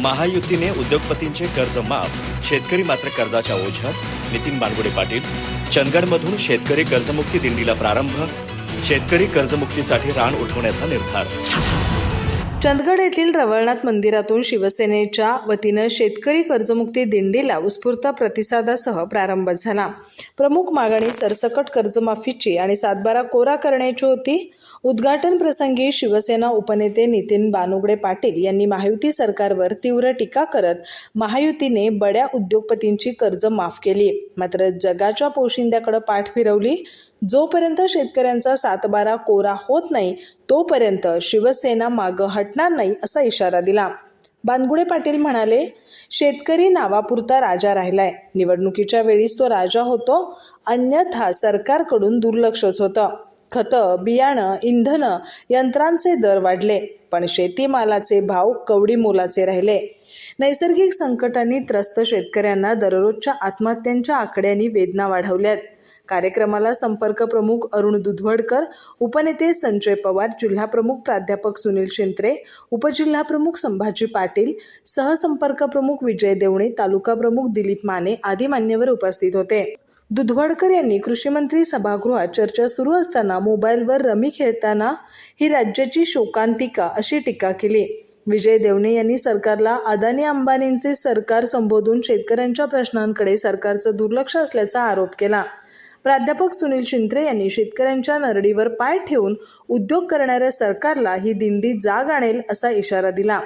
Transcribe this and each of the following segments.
महायुतीने उद्योगपतींचे कर्ज माफ शेतकरी मात्र कर्जाच्या ओझ्यात. नितीन बानगुडे पाटील चंदगडमधून शेतकरी कर्जमुक्ती दिंडीला प्रारंभ शेतकरी कर्जमुक्तीसाठी रान उठवण्याचा निर्धार. चंदगड येथील रवळनाथ मंदिरातून शिवसेनेच्या वतीनं शेतकरी कर्जमुक्ती दिंडीला उत्स्फूर्त प्रतिसादासह प्रारंभ झाला. प्रमुख मागणी सरसकट कर्जमाफीची आणि सातबारा कोरा करण्याची होती. उद्घाटन प्रसंगी शिवसेना उपनेते नितीन बानुगडे पाटील यांनी महायुती सरकारवर तीव्र टीका करत महायुतीने बड्या उद्योगपतींची कर्ज माफ केली. मात्र जगाच्या पोशिंद्याकडे पाठ फिरवली. जोपर्यंत शेतकऱ्यांचा सातबारा कोरा होत नाही तोपर्यंत शिवसेना मागं हटणार नाही असा इशारा दिला. बानगुडे पाटील म्हणाले शेतकरी नावापुरता राजा राहिलाय. निवडणुकीच्या वेळीच तो राजा होतो. अन्यथा सरकारकडून दुर्लक्षच होतं. खतं बियाणं इंधन यंत्रांचे दर वाढले पण शेतीमालाचे भाव कवडी मोलाचे राहिले. नैसर्गिक संकटांनी त्रस्त शेतकऱ्यांना दररोजच्या आत्महत्यांच्या आकड्यांनी वेदना वाढवल्यात. कार्यक्रमाला संपर्क प्रमुख अरुण दुधवडकर उपनेते संजय पवार जिल्हाप्रमुख प्राध्यापक सुनील शिंत्रे उपजिल्हाप्रमुख संभाजी पाटील सहसंपर्क प्रमुख विजय देवणे तालुका प्रमुख दिलीप माने आदी मान्यवर उपस्थित होते. दुधवडकर यांनी कृषीमंत्री सभागृहात चर्चा सुरू असताना मोबाईलवर रमी खेळताना ही राज्याची शोकांतिका अशी टीका केली. विजय देवणे यांनी सरकारला अदानी अंबानींचे सरकार संबोधून शेतकऱ्यांच्या प्रश्नांकडे सरकारचं दुर्लक्ष असल्याचा आरोप केला. प्राध्यापक सुनील शिंत्रे यांनी शेतकऱ्यांच्या नरडीवर पाय ठेवून उद्योग करणाऱ्या सरकारला ही दिंडी जाग आणेल असा इशारा दिला.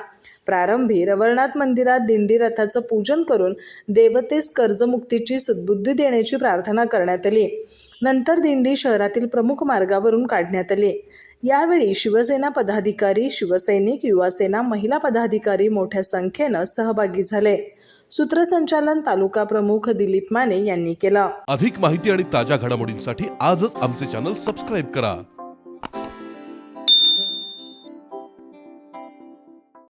प्रारंभी रवळनाथ मंदिरात दिंडी रथाचं पूजन करून देवतेस कर्जमुक्तीची सद्बुद्धी देण्याची प्रार्थना करण्यात आली. नंतर दिंडी शहरातील प्रमुख मार्गावरून काढण्यात आली. यावेळी शिवसेना पदाधिकारी शिवसैनिक युवासेना महिला पदाधिकारी मोठ्या संख्येनं सहभागी झाले. सूत्रसंचालन तालुका प्रमुख दिलीप माने यांनी केलं. अधिक माहिती आणि ताज्या घडामोडींसाठी आजच आमचे चॅनल सबस्क्राईब करा.